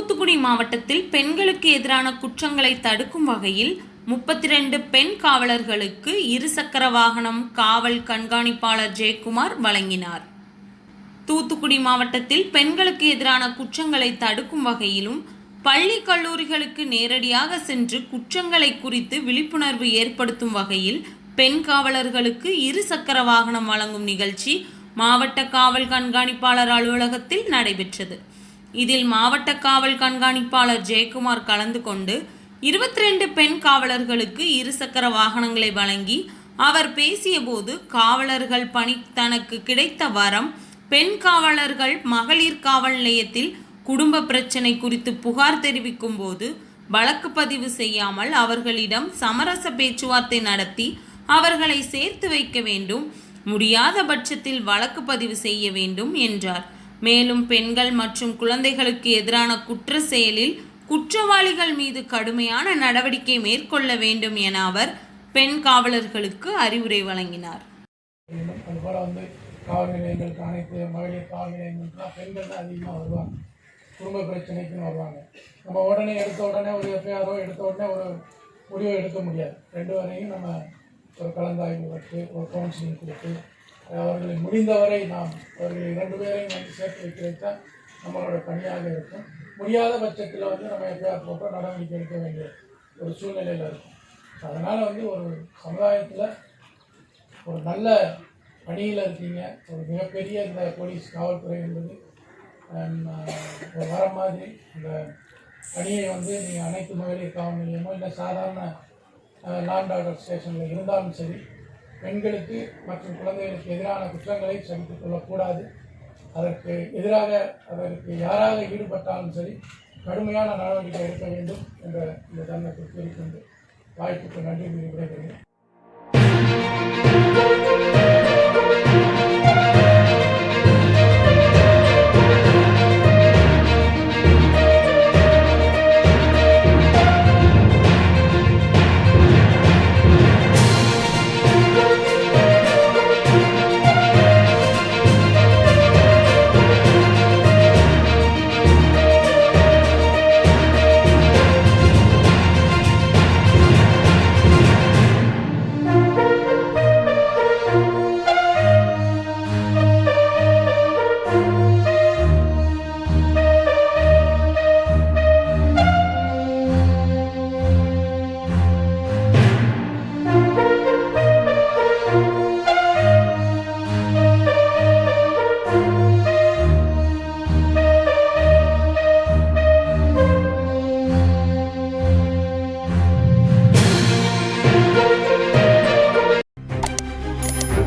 தூத்துக்குடி மாவட்டத்தில் பெண்களுக்கு எதிரான குற்றங்களை தடுக்கும் வகையில் முப்பத்தி ரெண்டு பெண் காவலர்களுக்கு இருசக்கர வாகனம் காவல் கண்காணிப்பாளர் ஜெயக்குமார் வழங்கினார். தூத்துக்குடி மாவட்டத்தில் பெண்களுக்கு எதிரான குற்றங்களை தடுக்கும் வகையிலும் பள்ளி கல்லூரிகளுக்கு நேரடியாக சென்று குற்றங்களை குறித்து விழிப்புணர்வு ஏற்படுத்தும் வகையில் பெண் காவலர்களுக்கு இருசக்கர வாகனம் வழங்கும் நிகழ்ச்சி மாவட்ட காவல் கண்காணிப்பாளர் அலுவலகத்தில் நடைபெற்றது. இதில் மாவட்ட காவல் கண்காணிப்பாளர் ஜெயக்குமார் கலந்து கொண்டு இருபத்தி ரெண்டு பெண் காவலர்களுக்கு இருசக்கர வாகனங்களை வழங்கி அவர் பேசியபோது காவலர்கள் பணி தனக்கு கிடைத்த வரம் பெண் காவலர்கள் மகளிர் காவல் நிலையத்தில் குடும்ப பிரச்சனை குறித்து புகார் தெரிவிக்கும் போது வழக்கு பதிவு செய்யாமல் அவர்களிடம் சமரச பேச்சுவார்த்தை நடத்தி அவர்களை சேர்த்து வைக்க வேண்டும் முடியாத பட்சத்தில் வழக்கு பதிவு செய்ய வேண்டும் என்றார். மேலும் பெண்கள் மற்றும் குழந்தைகளுக்கு எதிரான குற்ற செயலில் குற்றவாளிகள் மீது கடுமையான நடவடிக்கை மேற்கொள்ள வேண்டும் என அவர் பெண் காவலர்களுக்கு அறிவுரை வழங்கினார். காவல் நிலையங்களுக்கு அனைத்து மகளிர் காவல் நிலையங்களுக்குலாம் பெண்கள் தான் அதிகமாக வருவாங்க. குடும்ப பிரச்சனைக்குன்னு வருவாங்க நம்ம உடனே எடுத்த உடனே ஒரு எஃப்ஐஆரோ எடுத்த உடனே ஒரு முடிவை எடுக்க முடியாது. ரெண்டு வரையும் நம்ம ஒரு கலந்தாய்வு வச்சு ஒரு கவுன்சிலிங் கொடுத்து அவர்களை முடிந்தவரை நாம் அவர்களை இரண்டு பேரையும் வந்து சேர்த்து வைக்கிறது தான் நம்மளோட பணியாக இருக்கும். முடியாத பட்சத்தில் வந்து நம்ம எஃப்ஐஆர் போட்டோ நடவடிக்கை எடுக்க வேண்டிய ஒரு சூழ்நிலையில் இருக்கும். அதனால் வந்து ஒரு சமுதாயத்தில் ஒரு நல்ல பணியில் இருக்கீங்க. ஒரு மிகப்பெரிய இந்த போலீஸ் காவல்துறை என்பது ஒரு வர மாதிரி இந்த பணியை வந்து நீங்கள் அனைத்து மகளிர் காவல் நிலையமோ இல்லை சாதாரண லாண்ட் ஆர்டர் ஸ்டேஷனில் இருந்தாலும் சரி பெண்களுக்கு மற்றும் குழந்தைகளுக்கு எதிரான குற்றங்களை சகித்துக் கொள்ளக்கூடாது. அதற்கு எதிராக அதற்கு யாராக ஈடுபட்டாலும் சரி கடுமையான நடவடிக்கை எடுக்க வேண்டும் என்ற இந்த தருணத்தை கூறிக்கொண்டு வாய்ப்புக்கு நன்றி விடைபெறுகிறேன்.